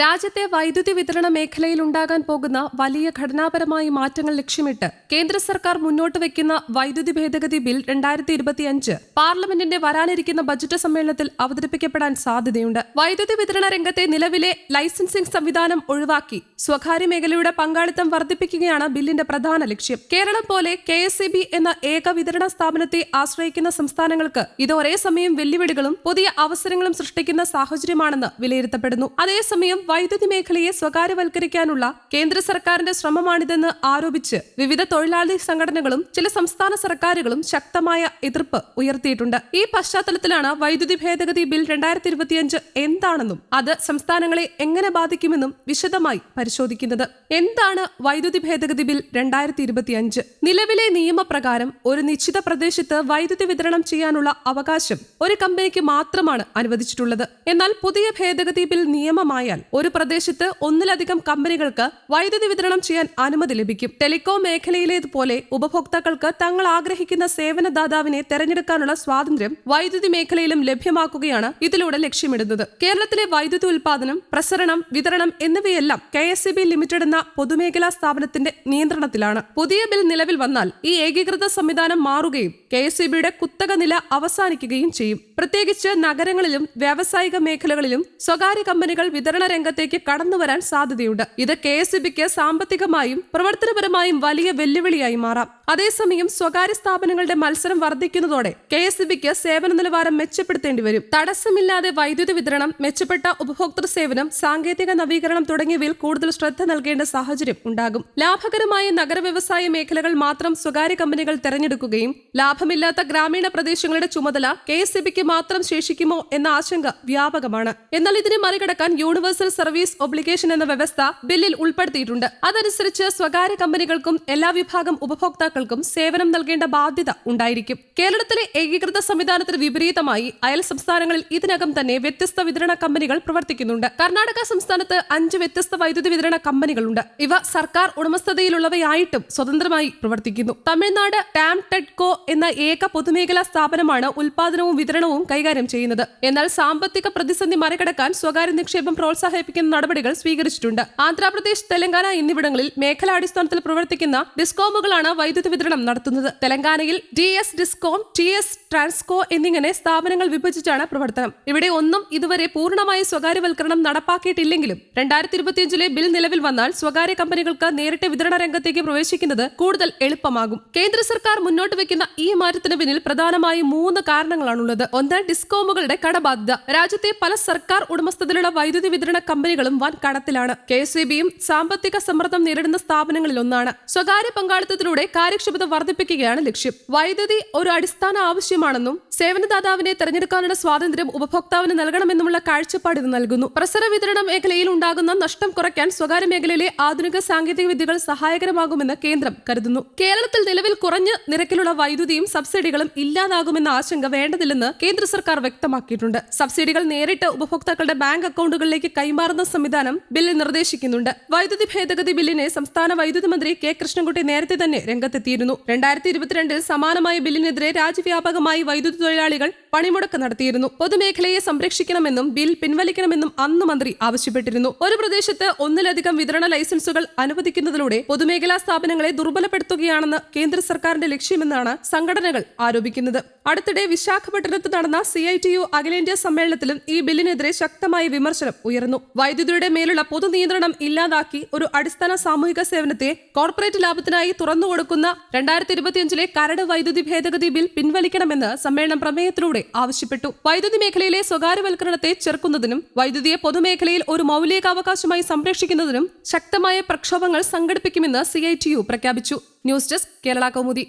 രാജ്യത്തെ വൈദ്യുതി വിതരണ മേഖലയിൽ ഉണ്ടാകാൻ പോകുന്ന വലിയ ഘടനാപരമായ മാറ്റങ്ങൾ ലക്ഷ്യമിട്ട് കേന്ദ്ര സർക്കാർ മുന്നോട്ട് വയ്ക്കുന്ന വൈദ്യുതി ഭേദഗതി ബിൽ രണ്ടായിരത്തി ഇരുപത്തിയഞ്ച് പാർലമെന്റിന്റെ വരാനിരിക്കുന്ന ബജറ്റ് സമ്മേളനത്തിൽ അവതരിപ്പിക്കപ്പെടാൻ സാധ്യതയുണ്ട്. വൈദ്യുതി വിതരണ രംഗത്തെ നിലവിലെ ലൈസൻസിംഗ് സംവിധാനം ഒഴിവാക്കി സ്വകാര്യ മേഖലയുടെ പങ്കാളിത്തം വർദ്ധിപ്പിക്കുകയാണ് ബില്ലിന്റെ പ്രധാന ലക്ഷ്യം. കേരളം പോലെ കെ എന്ന ഏക വിതരണ സ്ഥാപനത്തെ ആശ്രയിക്കുന്ന സംസ്ഥാനങ്ങൾക്ക് ഇത് ഒരേ സമയം വെല്ലുവിളികളും പുതിയ അവസരങ്ങളും സൃഷ്ടിക്കുന്ന സാഹചര്യമാണെന്ന് വിലയിരുത്തപ്പെടുന്നു. അതേസമയം വൈദ്യുതി മേഖലയെ സ്വകാര്യവൽക്കരിക്കാനുള്ള കേന്ദ്ര സർക്കാരിന്റെ ശ്രമമാണിതെന്ന് ആരോപിച്ച് വിവിധ തൊഴിലാളി സംഘടനകളും ചില സംസ്ഥാന സർക്കാരുകളും ശക്തമായ എതിർപ്പ് ഉയർത്തിയിട്ടുണ്ട്. ഈ പശ്ചാത്തലത്തിലാണ് വൈദ്യുതി ഭേദഗതി ബിൽ രണ്ടായിരത്തി ഇരുപത്തിയഞ്ച് എന്താണെന്നും അത് സംസ്ഥാനങ്ങളെ എങ്ങനെ ബാധിക്കുമെന്നും വിശദമായി പരിശോധിക്കുന്നത്. എന്താണ് വൈദ്യുതി ഭേദഗതി ബിൽ രണ്ടായിരത്തി ഇരുപത്തിയഞ്ച് നിലവിലെ നിയമപ്രകാരം ഒരു നിശ്ചിത പ്രദേശത്ത് വൈദ്യുതി വിതരണം ചെയ്യാനുള്ള അവകാശം ഒരു കമ്പനിക്ക് മാത്രമാണ് അനുവദിച്ചിട്ടുള്ളത്. എന്നാൽ പുതിയ ഭേദഗതി ബിൽ നിയമമായാൽ ഒരു പ്രദേശത്ത് ഒന്നിലധികം കമ്പനികൾക്ക് വൈദ്യുതി വിതരണം ചെയ്യാൻ അനുമതി ലഭിക്കും. ടെലികോം മേഖലയിലേതുപോലെ ഉപഭോക്താക്കൾക്ക് തങ്ങൾ ആഗ്രഹിക്കുന്ന സേവനദാതാവിനെ തെരഞ്ഞെടുക്കാനുള്ള സ്വാതന്ത്ര്യം വൈദ്യുതി മേഖലയിലും ലഭ്യമാക്കുകയാണ് ഇതിലൂടെ ലക്ഷ്യമിടുന്നത്. കേരളത്തിലെ വൈദ്യുതി ഉൽപാദനം പ്രസരണം വിതരണം എന്നിവയെല്ലാം കെ എസ് ലിമിറ്റഡ് എന്ന പൊതുമേഖലാ സ്ഥാപനത്തിന്റെ നിയന്ത്രണത്തിലാണ്. പുതിയ ബിൽ നിലവിൽ വന്നാൽ ഈ ഏകീകൃത സംവിധാനം മാറുകയും കെ എസ് കുത്തക നില അവസാനിക്കുകയും ചെയ്യും. പ്രത്യേകിച്ച് നഗരങ്ങളിലും വ്യാവസായിക മേഖലകളിലും സ്വകാര്യ കമ്പനികൾ വിതരണ രംഗത്തേക്ക് കടന്നു വരാൻ സാധ്യതയുണ്ട്. ഇത് കെ എസ് സാമ്പത്തികമായും പ്രവർത്തനപരമായും വലിയ വെല്ലുവിളിയായി മാറാം. അതേസമയം സ്വകാര്യ സ്ഥാപനങ്ങളുടെ മത്സരം വർദ്ധിക്കുന്നതോടെ കെ എസ് ബിക്ക് സേവന നിലവാരം മെച്ചപ്പെടുത്തേണ്ടി വരും. തടസ്സമില്ലാതെ വൈദ്യുതി വിതരണം മെച്ചപ്പെട്ട ഉപഭോക്തൃ സേവനം സാങ്കേതിക നവീകരണം തുടങ്ങിയവയിൽ കൂടുതൽ ശ്രദ്ധ നൽകേണ്ട സാഹചര്യം ഉണ്ടാകും. ലാഭകരമായ നഗര വ്യവസായ മേഖലകൾ മാത്രം സ്വകാര്യ കമ്പനികൾ തെരഞ്ഞെടുക്കുകയും ലാഭമില്ലാത്ത ഗ്രാമീണ പ്രദേശങ്ങളുടെ ചുമതല കെ എസ് ബിക്ക് മാത്രം ശേഷിക്കുമോ എന്ന ആശങ്ക വ്യാപകമാണ്. എന്നാൽ ഇതിനെ മറികടക്കാൻ യൂണിവേഴ്സൽ സർവീസ് ഒബ്ലിഗേഷൻ എന്ന വ്യവസ്ഥ ബില്ലിൽ ഉൾപ്പെടുത്തിയിട്ടുണ്ട്. അതനുസരിച്ച് സ്വകാര്യ കമ്പനികൾക്കും എല്ലാ വിഭാഗം ഉപഭോക്താക്കൾക്കും സേവനം നൽകേണ്ട ബാധ്യത ഉണ്ടായിരിക്കും. കേരളത്തിലെ ഏകീകൃത സംവിധാനത്തിന് വിപരീതമായി അയൽ സംസ്ഥാനങ്ങളിൽ ഇതിനകം തന്നെ വ്യത്യസ്ത വിതരണ കമ്പനികൾ പ്രവർത്തിക്കുന്നുണ്ട്. കർണാടക സംസ്ഥാനത്ത് അഞ്ച് വ്യത്യസ്ത വൈദ്യുതി വിതരണ കമ്പനികളുണ്ട്. ഇവ സർക്കാർ ഉടമസ്ഥതയിലുള്ളവയായിട്ടും സ്വതന്ത്രമായി പ്രവർത്തിക്കുന്നു. തമിഴ്നാട് ടാം ടെഡ്കോ എന്ന ഏക പൊതുമേഖലാ സ്ഥാപനമാണ് ഉൽപാദനവും വിതരണവും കൈകാര്യം ചെയ്യുന്നത്. എന്നാൽ സാമ്പത്തിക പ്രതിസന്ധി മറികടക്കാൻ സ്വകാര്യ നിക്ഷേപം പ്രോത്സാഹിപ്പിക്കുന്ന നടപടികൾ സ്വീകരിച്ചിട്ടുണ്ട്. ആന്ധ്രാപ്രദേശ് തെലങ്കാന എന്നിവിടങ്ങളിൽ മേഖലാടിസ്ഥാനത്തിൽ പ്രവർത്തിക്കുന്ന ഡിസ്കോമുകളാണ് വൈദ്യുതി വിതരണം നടത്തുന്നത്. തെലങ്കാനയിൽ D S Discom T S Transco എന്നിങ്ങനെ സ്ഥാപനങ്ങൾ വിഭജിച്ചാണ് പ്രവർത്തനം. ഇവിടെ ഒന്നും ഇതുവരെ പൂർണമായ സ്വകാര്യവൽക്കരണം നടപ്പാക്കിയിട്ടില്ലെങ്കിലും രണ്ടായിരത്തി ഇരുപത്തിയഞ്ചിലെ ബിൽ നിലവിൽ വന്നാൽ സ്വകാര്യ കമ്പനികൾക്ക് നേരിട്ട് വിതരണ രംഗത്തേക്ക് പ്രവേശിക്കുന്നത് കൂടുതൽ എളുപ്പമാകും. കേന്ദ്ര സർക്കാർ മുന്നോട്ട് വെക്കുന്ന ഈ മാറ്റത്തിന് പിന്നിൽ പ്രധാനമായും മൂന്ന് കാരണങ്ങളാണുള്ളത്. ഒന്ന് ഡിസ്കോമുകളുടെ കടബാധ്യത. രാജ്യത്തെ പല സർക്കാർ ഉടമസ്ഥതയിലുള്ള വൈദ്യുതി വിതരണ കമ്പനികളും വൻ കടത്തിലാണ്. കെ സാമ്പത്തിക സമ്മർദ്ദം നേരിടുന്ന സ്ഥാപനങ്ങളിൽ ഒന്നാണ് സ്വകാര്യ പങ്കാളിത്തത്തിലൂടെ കാര്യക്ഷമത വർദ്ധിപ്പിക്കുകയാണ് ലക്ഷ്യം. വൈദ്യുതി ഒരു അടിസ്ഥാന ആവശ്യമാണെന്നും സേവനദാതാവിനെ തെരഞ്ഞെടുക്കാനുള്ള സ്വാതന്ത്ര്യം ഉപഭോക്താവിന് നൽകണമെന്നുമുള്ള കാഴ്ചപ്പാട് ഇത് നൽകുന്നു. പ്രസര വിതരണ മേഖലയിൽ ഉണ്ടാകുന്ന നഷ്ടം കുറയ്ക്കാൻ സ്വകാര്യ മേഖലയിലെ ആധുനിക സാങ്കേതിക വിദ്യകൾ സഹായകരമാകുമെന്ന് കേന്ദ്രം കരുതുന്നു. കേരളത്തിൽ നിലവിൽ കുറഞ്ഞ നിരക്കിലുള്ള വൈദ്യുതിയും സബ്സിഡികളും ഇല്ലാതാകുമെന്ന ആശങ്ക വേണ്ടതില്ലെന്ന് കേന്ദ്ര സർക്കാർ വ്യക്തമാക്കിയിട്ടുണ്ട്. സബ്സിഡികൾ നേരിട്ട് ഉപഭോക്താക്കളുടെ ബാങ്ക് അക്കൗണ്ടുകളിലേക്ക് കൈമാറുന്ന സംവിധാനം ബില്ലിൽ നിർദ്ദേശിക്കുന്നുണ്ട്. വൈദ്യുതി ഭേദഗതി ബില്ലിനെ സംസ്ഥാന വൈദ്യുതി മന്ത്രി കെ കൃഷ്ണൻകുട്ടി നേരത്തെ തന്നെ രംഗത്തെത്തിയിരുന്നു രണ്ടായിരത്തി ഇരുപത്തിരണ്ടിൽ സമാനമായ ബില്ലിനെതിരെ രാജ്യവ്യാപകമായി വൈദ്യുതി തൊഴിലാളികൾ പണിമുടക്ക് നടത്തിയിരുന്നു. പൊതുമേഖലയെ സംരക്ഷിക്കണമെന്നും ബിൽ പിൻവലിക്കണമെന്നും അന്ന് മന്ത്രി ആവശ്യപ്പെട്ടിരുന്നു. ഒരു പ്രദേശത്ത് ഒന്നിലധികം വിതരണ ലൈസൻസുകൾ അനുവദിക്കുന്നതിലൂടെ പൊതുമേഖലാ സ്ഥാപനങ്ങളെ ദുർബലപ്പെടുത്തുകയാണെന്ന് കേന്ദ്ര സർക്കാരിന്റെ ലക്ഷ്യമെന്നാണ് സംഘടനകൾ ആരോപിക്കുന്നത്. അടുത്തിടെ വിശാഖപട്ടണത്ത് നടന്ന സി ഐ ടി യു അഖിലേന്ത്യാ സമ്മേളനത്തിലും ഈ ബില്ലിനെതിരെ ശക്തമായ വിമർശനം ഉയർന്നു. വൈദ്യുതിയുടെ മേലുള്ള പൊതു നിയന്ത്രണം ഇല്ലാതാക്കി ഒരു അടിസ്ഥാന സാമൂഹിക സേവനത്തെ കോർപ്പറേറ്റ് ലാഭത്തിനായി തുറന്നുകൊടുക്കുന്ന രണ്ടായിരത്തി ഇരുപത്തിയഞ്ചിലെ കരട് വൈദ്യുതി ഭേദഗതി ബിൽ പിൻവലിക്കണമെന്ന് സമ്മേളനം പ്രമേയത്തിലൂടെ ആവശ്യപ്പെട്ടു. വൈദ്യുതി മേഖലയിലെ സ്വകാര്യവൽക്കരണത്തെ ചെറുക്കുന്നതിനും വൈദ്യുതിയെ പൊതുമേഖലയിൽ ഒരു മൗലികാവകാശമായി സംരക്ഷിക്കുന്നതിനും ശക്തമായ പ്രക്ഷോഭങ്ങൾ സംഘടിപ്പിക്കുമെന്ന് സി പ്രഖ്യാപിച്ചു. News desk Kerala Kaumudi.